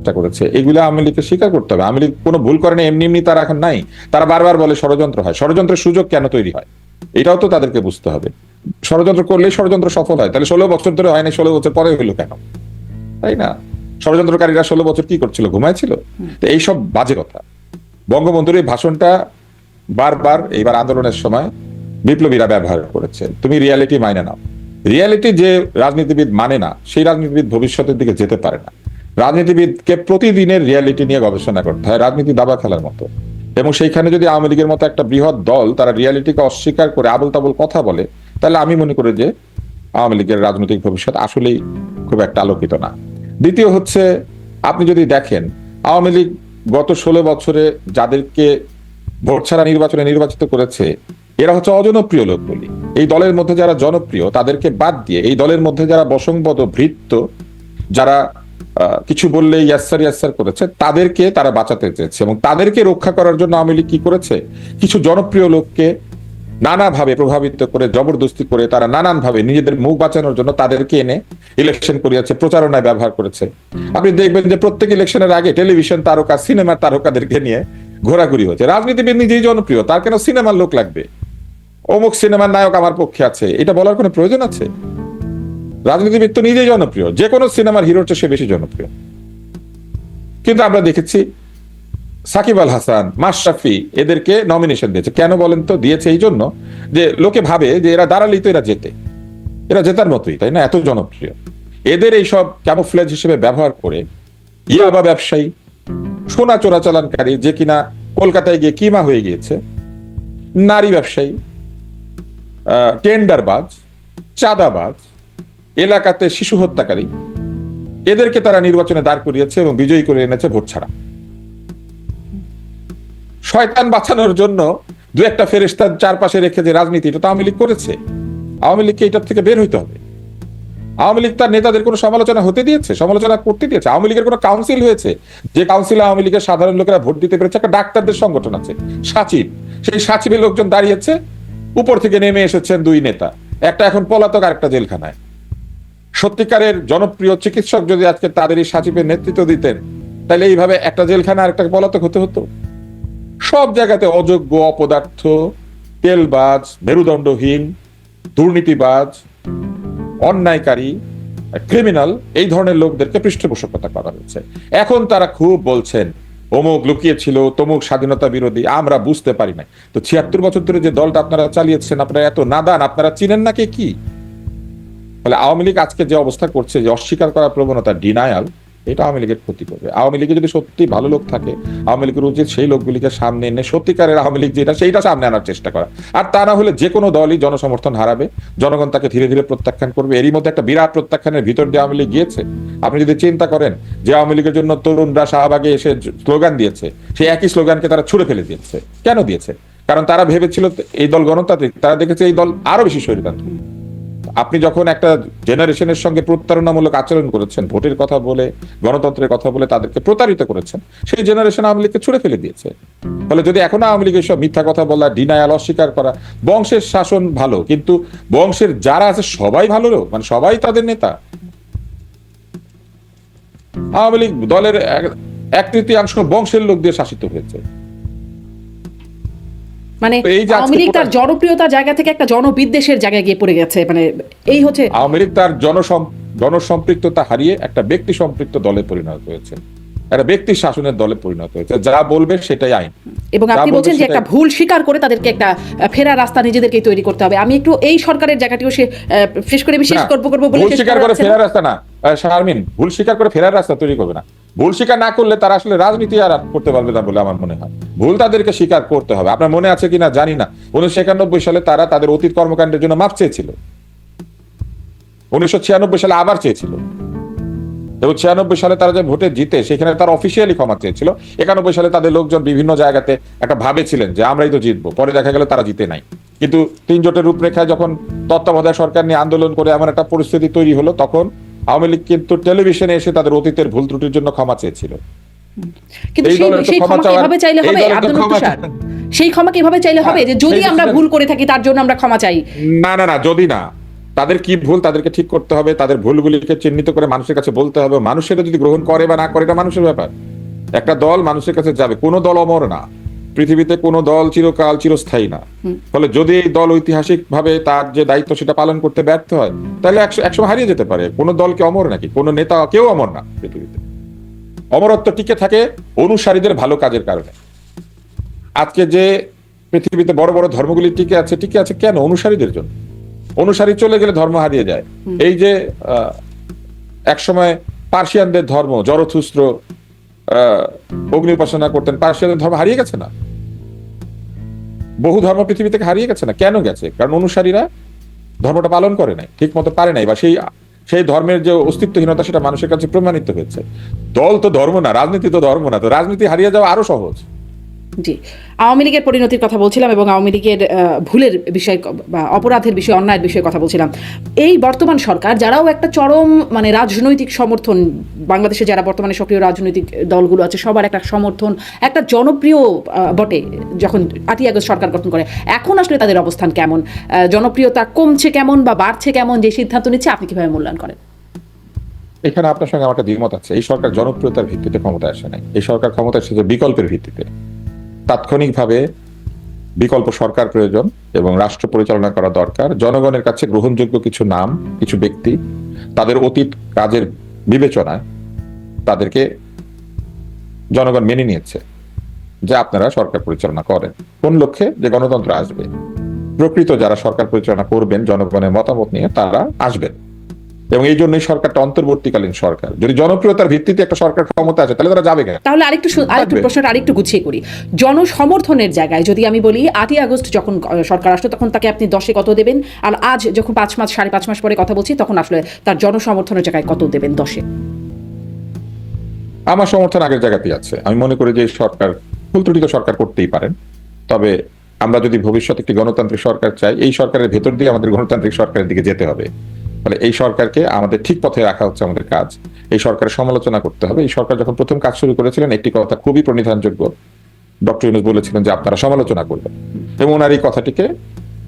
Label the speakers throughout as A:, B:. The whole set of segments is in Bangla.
A: চেষ্টা করেছে। এগুলো আওয়ামী লীগকে স্বীকার করতে হবে। আওয়ামী লীগ কোনো ভুল করে না এমনি এমনি তারা এখন নাই। তারা বারবার বলে ষড়যন্ত্র হয়। ষড়যন্ত্রের সুযোগ কেন তৈরি হয়? এটাও তো তাদেরকে বুঝতে হবে। ষড়যন্ত্র করলেই ষড়যন্ত্র সফল হয়। তাহলে ষোলো বছর ধরে হয় না ষোলো বছর পরে হইল কেন? তাই না? ষড়যন্ত্রকারীরা ষোলো বছর কি করছিল? ঘুমাইছিল? তো এইসব বাজে কথা। বঙ্গবন্ধুর এই ভাষণটা বারবার এইবার আন্দোলনের সময় বিপ্লবীরা ব্যবহার করেছে। তুমি রিয়ালিটি মাইনে নাও। রিয়ালিটি যে রাজনীতিবিদ মানে না সেই রাজনীতিবিদ ভবিষ্যতের দিকে যেতে পারে না। রাজনীতিবিদকে প্রতিদিনের রিয়ালিটি নিয়ে গবেষণা করতে হয়, রাজনীতি দাবা খেলার মতো। এবং সেইখানে যদি আওয়ামী লীগের মতো একটা বৃহৎ দল তারা রিয়ালিটিকে অস্বীকার করে আবল তাবল কথা বলে, তাহলে আমি মনে করি যে আওয়ামী লীগের রাজনৈতিক ভবিষ্যৎ আসলেই খুব একটা আলোকিত না। দ্বিতীয় হচ্ছে, আপনি যদি দেখেন, আওয়ামী লীগ গত ষোলো বছরে যাদেরকে ভোট ছাড়া নির্বাচনে নির্বাচিত করেছে, এরা হচ্ছে অজনপ্রিয় লোকগুলি। এই দলের মধ্যে যারা জনপ্রিয়, তাদেরকে বাদ দিয়ে এই দলের মধ্যে যারা বসংবদ ভৃত্য, যারা কিছু বললে ইয়াসার ইয়াসার করেছে, তাদেরকে তারা বাঁচাতে চেয়েছে এবং তাদেরকে রক্ষা করার জন্য আওয়ামী লীগ কি করেছে? কিছু জনপ্রিয় লোককে নানাভাবে প্রভাবিত করে, জবরদস্তি করে তারা নানানভাবে নিজেদের মুখ বাঁচানোর জন্য তাদেরকে এনে ইলেকশন করিয়েছে, প্রচারণায় ব্যবহার করেছে। আপনি দেখবেন যে প্রত্যেক ইলেকশনের আগে টেলিভিশন তারকা সিনেমার তারকাদেরকে নিয়ে ঘোরাঘুরি হচ্ছে রাজনীতিবিদ নিজেই জনপ্রিয়, তার কেন সিনেমার লোক লাগবে? অমুক সিনেমার নায়ক আমার পক্ষে আছে, এটা বলার কোনো প্রয়োজন আছে? রাজনীতিবিদ তো নিজেই জনপ্রিয়। যে কোনো সিনেমার হিরোর চেয়ে সে বেশি জনপ্রিয়। কিন্তু আমরা দেখেছি সাকিব আল হাসান মাশরাফি এদেরকে নমিনেশন দিয়েছে। কেন বলেন তো? দিয়েছে এই জন্য যে লোকে ভাবে যে এরা দাঁড়ালেই তো এরা জেতে। এরা জেতার মতোই, তাই না? এত জনপ্রিয়। এদের এই এইসব ক্যামোফ্লেজ হিসেবে ব্যবহার করে ইয়াবা ব্যবসায়ী, সোনা চোরাচালানকারী, যে কিনা কলকাতায় গিয়ে কিমা হয়ে গিয়েছে, নারী ব্যবসায়ী টেন্ডারবাজ চাঁদাবাজ এলাকাতে শিশু হত্যাকারী। এদেরকে তারা নির্বাচনে দাঁড় করিয়েছে এবং বিজয়ী করে এনেছে ভোট ছাড়া। শয়তান বাঁচানোর জন্য দু একটা ফেরেস্তার চারপাশে রেখে যে রাজনীতি, এটা তো আওয়ামী লীগ করেছে। আওয়ামী লীগকে এটার থেকে বের হইতে হবে। আওয়ামী লীগ তার নেতাদের কোনো সমালোচনা হতে দিয়েছে, সমালোচনা করতে দিয়েছে। আওয়ামী লীগের কোনো কাউন্সিল হয়েছে। যে কাউন্সিল আওয়ামী লীগের সাধারণ লোকেরা ভোট দিতে পেরেছে, একটা ডাক্তারদের সংগঠন আছে সাচিব সেই সাচিবের লোকজন দাঁড়িয়েছে, উপর থেকে নেমে এসেছেন দুই নেতা। একটা এখন পলাতক আর একটা জেলখানায়। সত্যিকারের জনপ্রিয় চিকিৎসক যদি আজকে তাদের এই সাচিবের নেতৃত্ব দিতেন, তাহলে এইভাবে একটা জেলখানা আর একটা পলাতক হতে হতো। সব জায়গাতে অযোগ্য, অপদার্থ, তেলবাজ, মেরুদণ্ডহীন, দুর্নীতিবাজ, অন্যায়কারী ক্রিমিনাল এই ধরনের লোকদেরকে পৃষ্ঠপোষকতা করা হয়েছে। এখন তারা খুব বলছেন, অমুক লুকিয়েছিল, তমুক স্বাধীনতা বিরোধী, আমরা বুঝতে পারি নাই। তো ছিয়াত্তর বছর ধরে যে দলটা আপনারা চালিয়েছেন, আপনারা এত নাদান, আপনারা চিনেন না কে কি? ফলে আওয়ামী লীগ আজকে যে অবস্থা করছে, যে অস্বীকার করার প্রবণতা ডিনায়াল এটা আওয়ামী লীগের ক্ষতি করবে। আওয়ামী লীগে যদি সত্যি ভালো লোক থাকে, আওয়ামী লীগের উচিত সেই লোকগুলিকে সামনে এনে সত্যিকারের আওয়ামী লীগ যেটা, সেইটা সামনে আনার চেষ্টা করা। আর তা না হলে যে কোনো দলই জনসমর্থন হারাবে। জনগণ তাকে ধীরে ধীরে প্রত্যাখ্যান করবে। এরই মধ্যে একটা বিরাট প্রত্যাখ্যানের ভিতর দিয়ে আওয়ামী লীগ গিয়েছে। আপনি যদি চিন্তা করেন যে আওয়ামী লীগের জন্য তরুণরা শাহবাগে এসে স্লোগান দিয়েছে, সেই একই স্লোগানকে তারা ছুড়ে ফেলে দিয়েছে। কেন দিয়েছে? কারণ তারা ভেবেছিল এই দল গণতান্ত্রিক, তারা দেখেছে এই দল আরও বেশি স্বৈরতান্ত্রিক। আপনি যখন একটা জেনারেশনের সঙ্গে প্রতারণামূলক আচরণ করেছেন, ভোটের কথা বলে, গণতন্ত্রের কথা বলে তাদেরকে প্রতারিত করেছেন, সেই জেনারেশন আওয়ামী লীগকে ছুড়ে ফেলে দিয়েছে। ফলে যদি এখন আওয়ামী লীগের সব মিথ্যা কথা বলা ডিনায়াল অস্বীকার করা, বংশের শাসন ভালো, কিন্তু বংশের যারা আছে সবাই ভালো মানে সবাই তাদের নেতা। আওয়ামী লীগ দলের এক, তৃতীয়াংশ বংশের লোক দিয়ে শাসিত হয়েছে।
B: মানে আওয়ামী লীগ তার জনপ্রিয়তার জায়গা থেকে একটা জনবিদ্বেষের জায়গায় গিয়ে পড়ে গেছে মানে এই হচ্ছে
A: আওয়ামী লীগ তার জনসম জনসম্পৃক্ততা হারিয়ে একটা ব্যক্তি সম্পৃক্ত দলে পরিণত হয়েছে। একটা ব্যক্তি শাসনের দলে পরিণত হয়েছে। যা বলবে সেটাই আইন।
B: এবং আপনি বলছেন যে একটা ভুল স্বীকার করে তাদেরকে একটা ফেরার রাস্তা নিজেদেরকেই তৈরি করতে হবে। আমি একটু এই সরকারের জায়গাটিও সে শেষ করে বিশেষ করব করব বলে
A: স্বীকার
B: করে।
A: ফেরার রাস্তা না। শারমিন ভুল স্বীকার করে ফেরার রাস্তা তৈরি করবে না। ভুল স্বীকার না করলে তারা আসলে রাজনীতি আর করতে পারবে না বলে আমার মনে হয়। ভুল তাদেরকে স্বীকার করতে হবে। আপনার মনে আছে কিনা জানি না। উনিশশো একানব্বই সালে তারা তাদের অতীত কর্মকাণ্ডের জন্য মাপ চেয়েছিল। উনিশশো ছিয়ানব্বই সালে আবার চেয়েছিল। এবং ছিয়ানব্বই সালে তারা যে ভোটে জিতে, সেখানে তারা অফিসিয়ালি ক্ষমা চেয়েছিল। একানব্বই সালে তাদের লোকজন বিভিন্ন জায়গাতে একটা ভাবে ছিলেন যে, আমরাই তো জিতবো। পরে দেখা গেল তারা জিতে নাই। কিন্তু তিন জোটের রূপরেখায় যখন তত্ত্বাবধায়ক সরকার নিয়ে আন্দোলন করে এমন একটা পরিস্থিতি তৈরি হলো, তখন আওয়ামী লীগ কিন্তু টেলিভিশনে এসে তাদের অতীতের ভুল ত্রুটির জন্য ক্ষমা চেয়েছিল।
B: কিন্তু সেই
A: ক্ষমা
B: কীভাবে চাইলে হবে? আব্দুল তুষার সেই ক্ষমা কীভাবে চাইলে হবে?
A: হ্যাঁ,
B: যে যদি আমরা ভুল করে থাকি তার জন্য আমরা ক্ষমা চাই।
A: না না না যদি না। তাদের কি ভুল তাদেরকে ঠিক করতে হবে? তাদের ভুলগুলিকে চিহ্নিত করে মানুষের কাছে বলতে হবে। মানুষ সেটা যদি গ্রহণ করে বা না করে এটা মানুষের ব্যাপার। একটা দল মানুষের কাছে যাবে। কোনো দল অমর না। পৃথিবীতে কোনো দল চিরকাল চিরস্থায়ী না। ফলে যদি এই দল ঐতিহাসিক ভাবে তার যে দায়িত্ব সেটা পালন করতে ব্যর্থ হয় তাহলে একশো একসময় হারিয়ে যেতে পারে। কোনো দলকে অমর নাকি? কোনো নেতা কেউ অমর না পৃথিবীতে। অমরত্ব টিকে থাকে অনুসারীদের ভালো কাজের কারণে। আজকে যে পৃথিবীতে বড় বড় ধর্মগুলি টিকে আছে টিকে আছে কেন? অনুসারীদের জন্য। অনুসারী চলে গেলে ধর্ম হারিয়ে যায়। এই যে আহ, একসময় পার্সিয়ানদের ধর্ম জরথুস্ত্র অগ্নি উপাসনা করতেন পার্সিয়ান ধর্ম হারিয়ে গেছে না। বহু ধর্ম পৃথিবী থেকে হারিয়ে গেছে না। কেন গেছে? কারণ অনুসারীরা ধর্মটা পালন করে নাই ঠিক মতো পারে নাই, বা সেই সেই ধর্মের যে অস্তিত্বহীনতা, সেটা মানুষের কাছে প্রমাণিত হয়েছে। দল তো ধর্ম না, রাজনীতি তো ধর্ম না, তো রাজনীতি হারিয়ে যাওয়া আরও সহজ।
B: জি। আওয়ামী লীগের পরিণতির কথা বলছিলাম এবং আওয়ামী লীগের ভুলের বিষয় বা অপরাধের বিষয়ে, অন্যায়ের বিষয়ে কথা বলছিলাম। এই বর্তমান সরকার, যারাও একটা চরম মানে রাজনৈতিক সমর্থন, বাংলাদেশে যারা বর্তমানে সক্রিয় রাজনৈতিক দলগুলো আছে, সবার একটা সমর্থন, একটা জনপ্রিয় বটে যখন আটই আগস্ট সরকার গঠন করে। এখন আসলে তাদের অবস্থান কেমন? জনপ্রিয়তা কমছে কেমন বা বাড়ছে কেমন? যে সিদ্ধান্ত নিচ্ছে, আপনি কীভাবে মূল্যায়ন করেন?
A: এখানে আপনার সঙ্গে আমার একটা দ্বিমত আছে। এই সরকার জনপ্রিয়তার ভিত্তিতে ক্ষমতা আসে নাই। এই সরকার ক্ষমতা এসেছে বিকল্পের ভিত্তিতে। তাৎক্ষণিকভাবে বিকল্প সরকার প্রয়োজন এবং রাষ্ট্র পরিচালনা করা দরকার। জনগণের কাছে গ্রহণযোগ্য কিছু নাম, কিছু ব্যক্তি, তাদের অতীত কাজের বিবেচনায় তাদেরকে জনগণ মেনে নিয়েছে, যে আপনারা সরকার পরিচালনা করেন। কোন লক্ষ্যে? যে গণতন্ত্র আসবে। প্রকৃত যারা সরকার পরিচালনা করবেন, জনগণের মতামত নিয়ে তারা আসবেন। এবং এই জন্যই সরকারটা অন্তর্বর্তীকালীন সরকার। যদি জনপ্রিয়তার ভিত্তিতে একটা সরকার ক্ষমতা আছে তাহলে তারা যাবে কেন?
B: তাহলে আরেকটু আরেকটু প্রশ্নটা আরেকটু গুছিয়ে করি। জনসমর্থনের জায়গায় যদি আমি বলি আটই আগস্ট যখন সরকার আসলো তখন তাকে আপনি দশে কত দেবেন? আর আজ যখন পাঁচ মাস সাড়ে পাঁচ মাস পরে কথা বলছি তখন আসলে তার জনসমর্থনের জায়গায় কত দেবেন দশে?
A: আমার সমর্থন আগের জায়গাতেই আছে। আমি মনে করি যে সরকার ভুল ত্রুটি তো সরকার করতেই পারেন। তবে আমরা যদি ভবিষ্যতে একটি গণতান্ত্রিক সরকার চাই এই সরকারের ভেতর দিয়ে আমাদের গণতান্ত্রিক সরকারের দিকে যেতে হবে। ফলে এই সরকারকে আমাদের ঠিক পথে রাখা হচ্ছে আমাদের কাজ। এই সরকারের সমালোচনা করতে হবে। এই সরকার যখন প্রথম কাজ শুরু করেছিলেন, একটি কথা খুবই প্রণিধানযোগ্য। ডক্টর ইউনুস বলেছিলেন যে আপনারা সমালোচনা করবেন। এবং ওনার এই কথাটিকে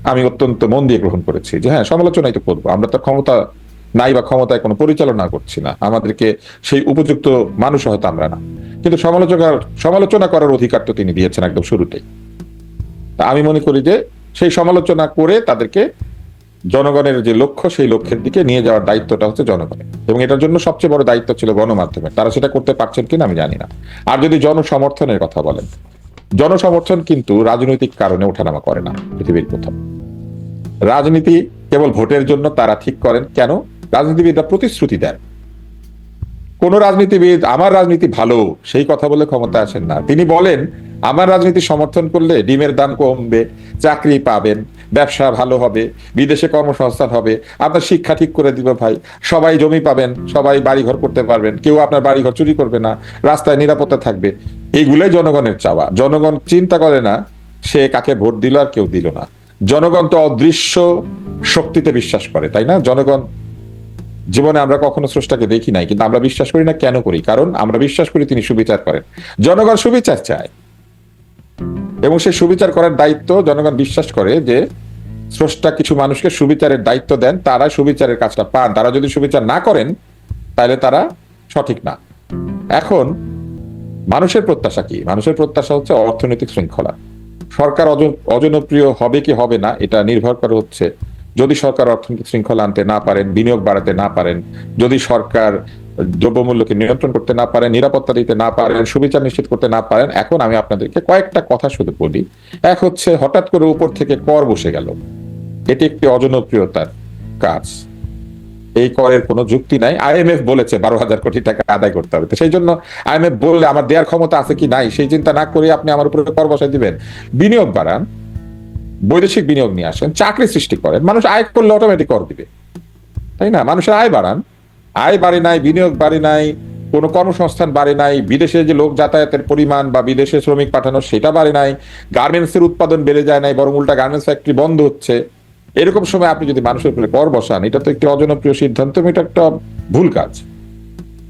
A: আমি অত্যন্ত মন দিয়ে গ্রহণ করেছি যে হ্যাঁ সমালোচনাই তো করব। আমরা তো ক্ষমতা নাই বা ক্ষমতায় কোনো পরিচালনা করছি না। আমাদেরকে সেই উপযুক্ত মানুষ হয়তো আমরা না। কিন্তু সমালোচনা সমালোচনা করার অধিকার তো তিনি দিয়েছেন একদম শুরুতেই। আমি মনে করি যে সেই সমালোচনা করে তাদেরকে জনগণের যে লক্ষ্য, সেই লক্ষ্যের দিকে নিয়ে যাওয়ার দায়িত্বটা হচ্ছে জনগণের। এবং এটার জন্য সবচেয়ে বড় দায়িত্ব ছিল গণমাধ্যমে তারা সেটা করতে পারছেন কিনা আমি জানি না। আর যদি জনসমর্থনের কথা বলেন, জনসমর্থন কিন্তু রাজনৈতিক কারণে ওঠানামা করে না পৃথিবীর কোথাও রাজনীতি কেবল ভোটের জন্য তারা ঠিক করেন। কেন? রাজনীতিবিদরা প্রতিশ্রুতি দেন। কোন রাজনীতিবিদ, আমার রাজনীতি ভালো সেই কথা বলে ক্ষমতা আসেন না। তিনি বলেন, আমার রাজনীতি সমর্থন করলে ডিমের দাম কমবে, চাকরি পাবেন ব্যবসা ভালো হবে, বিদেশে কর্মসংস্থান হবে, আপনার শিক্ষা ঠিক করে দিব ভাই। সবাই জমি পাবেন, সবাই বাড়ি ঘর করতে পারবেন, কেউ আপনার বাড়ি ঘর চুরি করবে না, রাস্তায় নিরাপত্তা থাকবে। এইগুলোই জনগণের চাওয়া। জনগণ চিন্তা করে না, সে কাকে ভোট দিল আর কেউ দিল না। জনগণ তো অদৃশ্য শক্তিতে বিশ্বাস করে, তাই না? জনগণ, জীবনে আমরা কখনো স্রষ্টাকে দেখি নাই, কিন্তু আমরা বিশ্বাস করি না কেন করি? কারণ আমরা বিশ্বাস করি তিনি সুবিচার করেন। জনগণ সুবিচার চায়। এবং সেই সুবিচার করার দায়িত্ব জনগণ বিশ্বাস করে যে স্রষ্টা কিছু মানুষকে সুবিচারের দায়িত্ব দেন, তারা সুবিচারের কাজটা পান। তারা যদি সুবিচার না করেন, তাহলে তারা সঠিক না। এখন মানুষের প্রত্যাশা কি? মানুষের প্রত্যাশা হচ্ছে অর্থনৈতিক শৃঙ্খলা। সরকার অজনপ্রিয় হবে কি হবে না, এটা নির্ভর করে হচ্ছে যদি সরকার অর্থনৈতিক শৃঙ্খলা আনতে না পারেন, বিনিয়োগ বাড়াতে না পারেন, যদি সরকার দ্রব্যমূল্যকে নিয়ন্ত্রণ করতে না পারেন, নিরাপত্তা দিতে না পারেন, সুবিচার নিশ্চিত করতে না পারেন, এখন আমি আপনাদেরকে কয়েকটা কথা শুধু বলি। এক হচ্ছে, হঠাৎ করে উপর থেকে কর বসে গেল। এটি একটি অজনপ্রিয়তার কাজ। এই করের কোনো যুক্তি নাই। আইএমএফ বলেছে বারো হাজার কোটি টাকা আদায় করতে হবে। সেই জন্য আইএমএফ বললে আমার দেওয়ার ক্ষমতা আছে কি নাই, সেই চিন্তা না করে আপনি আমার উপরে কর বসাই দিবেন। বিনিয়োগ বাড়ান, বৈদেশিক বিনিয়োগ নিয়ে আসেন, চাকরি সৃষ্টি করেন, মানুষ আয় করলে অটোমেটিক কর দিবে। তাই না? মানুষের আয় বাড়ান আয় বাড়ে নাই, বিনিয়োগ বাড়ে নাই, কোনো কর্মসংস্থান বাড়ে নাই, বিদেশে যে লোক যাতায়াতের পরিমাণ বা বিদেশে শ্রমিক পাঠানো সেটা বাড়ে নাই গার্মেন্টস এর উৎপাদন বেড়ে যায় নাই, বরং উল্টা গার্মেন্টস ফ্যাক্টরি বন্ধ হচ্ছে। এরকম সময় আপনি যদি মানুষের উপরে কর বসান, এটা তো একটি অজনপ্রিয় সিদ্ধান্ত এটা একটা ভুল কাজ।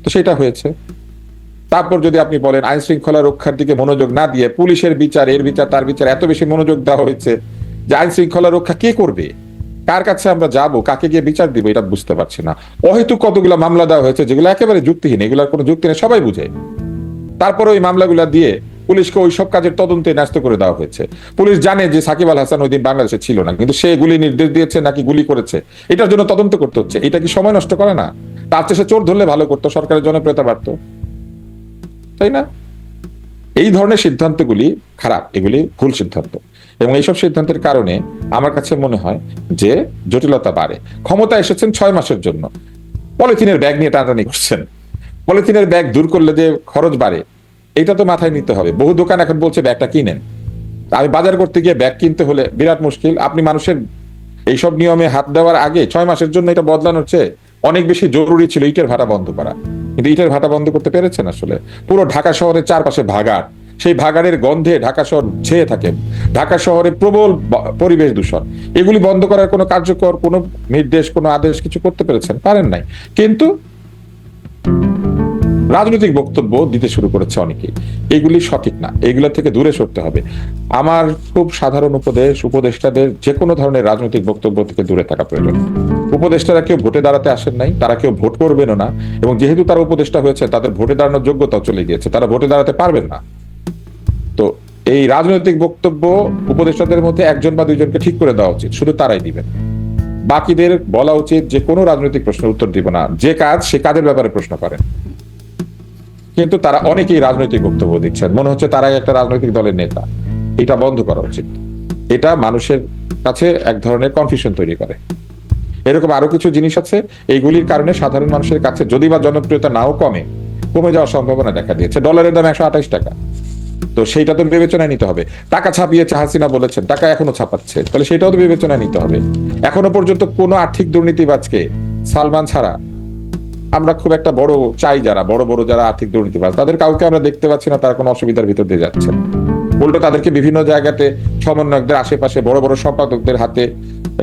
A: তো সেটা হয়েছে। তারপর যদি আপনি বলেন, আইন শৃঙ্খলা রক্ষার দিকে মনোযোগ না দিয়ে পুলিশের বিচার, এর বিচার, তার বিচার, এত বেশি মনোযোগ দেওয়া হয়েছে যে আইন শৃঙ্খলা রক্ষা কে করবে? কার কাছে আমরা যাব, কাকে গিয়ে বিচার দিব, এটা বুঝতে পারছি না। অহেতু কতগুলো মামলা দেওয়া হয়েছে, যেগুলো একেবারে যুক্তিহীন, এগুলোর কোনো যুক্তি নেই, সবাই বুঝে। তারপরে ওই মামলাগুলো দিয়ে পুলিশকে ওই সব কাজের তদন্তে ন্যস্ত করে দেওয়া হয়েছে। পুলিশ জানে যে সাকিব আল হাসান ওই দিন বাংলাদেশে ছিল না, কিন্তু সে গুলি নির্দেশ দিয়েছে নাকি গুলি করেছে, এটার জন্য তদন্ত করতে হচ্ছে। এটা কি সময় নষ্ট করে না? তার চেয়ে চোর ধরলে ভালো করতো, সরকারের জনপ্রিয়তা বাড়তো। তাই না? এই ধরনের সিদ্ধান্তগুলি খারাপ, এগুলি ভুল সিদ্ধান্ত। এবং এইসব সিদ্ধান্তের কারণে আমার কাছে মনে হয় যে জটিলতা বাড়ে। ক্ষমতা এসেছেন ছয় মাসের জন্য। পলিথিনের ব্যাগ নিয়ে টানাটানি করছেন। পলিথিনের ব্যাগ দূর করলে যে খরচ বাড়ে, এটা তো মাথায় নিতে হবে। বহু দোকান এখন বলছে, ব্যাগটা কিনেন। আমি বাজার করতে গিয়ে ব্যাগ কিনতে হলে বিরাট মুশকিল। আপনি মানুষের এইসব নিয়মে হাত দেওয়ার আগে ছয় মাসের জন্য এটা বদলানোর চেয়ে অনেক বেশি জরুরি ছিল ইটের ভাড়া বন্ধ করা। কিন্তু ইটের ভাড়া বন্ধ করতে পেরেছেন আসলে? পুরো ঢাকা শহরের চারপাশে ভাগাড়। সেই ভাগাড়ের গন্ধে ঢাকা শহর ছেয়ে থাকে। ঢাকা শহরে প্রবল পরিবেশ দূষণ। এগুলি বন্ধ করার কোনো কার্যকর কোনো নির্দেশ, কোনো আদেশ কিছু করতে পেরেছেন? পারেন নাই। কিন্তু রাজনৈতিক বক্তব্য দিতে শুরু করেছে অনেকেই এগুলি সঠিক না। এগুলো থেকে দূরে সরতে হবে। আমার খুব সাধারণ উপদেশ, উপদেষ্টাদের যে কোনো ধরনের রাজনৈতিক বক্তব্য থেকে দূরে থাকা প্রয়োজন। উপদেষ্টারা কেউ ভোটে দাঁড়াতে আসেন নাই, তারা কেউ ভোট করবেনও না। এবং যেহেতু তারা উপদেষ্টা হয়েছে, তাদের ভোটে দাঁড়ানোর যোগ্যতাও চলে গিয়েছে, তারা ভোটে দাঁড়াতে পারবেন না। তো এই রাজনৈতিক বক্তব্য উপদেষ্টাদের মধ্যে একজন বা দুইজনকে ঠিক করে দেওয়া উচিত, শুধু তারাই দিবেন। বাকিদের বলা উচিত যে কোনো রাজনৈতিক প্রশ্নের উত্তর দিব না, যে কাজ সে কাজের ব্যাপারে প্রশ্ন করেন। কিন্তু তারা অনেকেই রাজনৈতিক বক্তব্য দিচ্ছেন, মনে হচ্ছে তারাই একটা রাজনৈতিক দলের নেতা। এটা বন্ধ করা উচিত। এটা মানুষের কাছে এক ধরনের কনফিউশন তৈরি করে। এরকম আরও কিছু জিনিস আছে, এইগুলির কারণে সাধারণ মানুষের কাছে যদি বা জনপ্রিয়তা নাও কমে কমে যাওয়ার সম্ভাবনা দেখা দিয়েছে। ডলারের দাম একশো আঠাশ টাকা। তো সেইটা তো বিবেচনায় নিতে হবে। টাকা ছাপিয়েছে হাসিনা বলেছেন, টাকা এখনও ছাপাচ্ছে। তাহলে সেটাও তো বিবেচনায় নিতে হবে। এখনও পর্যন্ত কোনো আর্থিক দুর্নীতিবাজকে সালমান ছাড়া আমরা খুব একটা বড় চাই যারা, বড় বড় যারা আর্থিক দুর্নীতিবাজ, তাদের কাউকে আমরা দেখতে পাচ্ছি না, তারা কোনো অসুবিধার ভিতর দিয়ে যাচ্ছে। উল্টো তাদেরকে বিভিন্ন জায়গাতে সমন্বয়কদের আশেপাশে বড় বড় সম্পাদকদের হাতে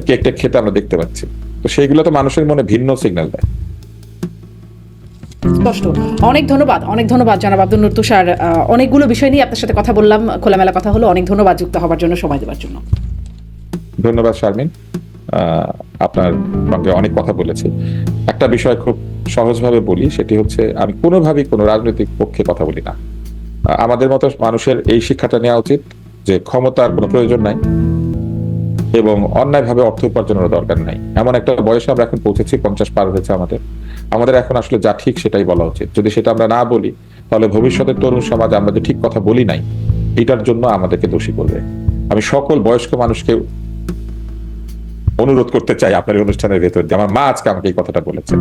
A: কেক খেতে আমরা দেখতে পাচ্ছি। তো সেইগুলো তো মানুষের মনে ভিন্ন সিগন্যাল দেয়।
B: স্পষ্ট। অনেক ধন্যবাদ অনেক ধন্যবাদ জনাব আব্দুল নূর তুষার। অনেকগুলো বিষয় নিয়ে আপনার সাথে কথা বললাম, খোলামেলা কথা হলো। অনেক ধন্যবাদ যুক্ত হওয়ার জন্য, সময় দেওয়ার জন্য।
A: ধন্যবাদ শারমিন। আপনার সঙ্গে অনেক কথা বলেছি। একটা বিষয় খুব সহজভাবে বলি, সেটি হচ্ছে আমি কোনোভাবেই কোনো রাজনৈতিক পক্ষে কথা বলি না। আমাদের মতো মানুষের এই শিক্ষাটা নেওয়া উচিত যে ক্ষমতার কোনো প্রয়োজন নাই এবং অন্যায়ভাবে অর্থ উপার্জনের দরকার নাই। এমন একটা বয়সে আমরা এখন পৌঁছেছি, পঞ্চাশ পার হয়েছে আমাদের। আমাদের এখন আসলে যা ঠিক সেটাই বলা উচিত। যদি সেটা আমরা না বলি, তাহলে ভবিষ্যতের তরুণ সমাজ আমরা যে ঠিক কথা বলি নাই, এটার জন্য আমাদেরকে দোষী করবে। আমি সকল বয়স্ক মানুষকে অনুরোধ করতে চাই আপনার অনুষ্ঠানের ভেতর দিয়ে। আমার মা আজকে আমাকে এই কথাটা বলেছেন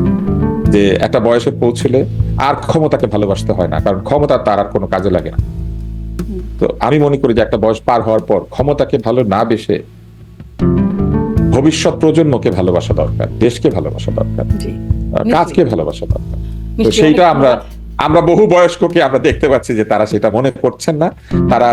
A: যে একটা বয়সে পৌঁছলে আর ক্ষমতাকে ভালোবাসতে হয় না, কারণ ক্ষমতা তার আর কোনো কাজে লাগে না। তো আমি মনে করি যে একটা বয়স পার হওয়ার পর ক্ষমতাকে ভালো না বেসে ভবিষ্যৎ প্রজন্মকে ভালোবাসা দরকার, দেশকে ভালোবাসা দরকার। কাজকে ভালোবাসা দরকার তো সেইটা আমরা আমরা বহু বয়স্ককে আমরা দেখতে পাচ্ছি যে তারা সেটা মনে করছেন না। তারা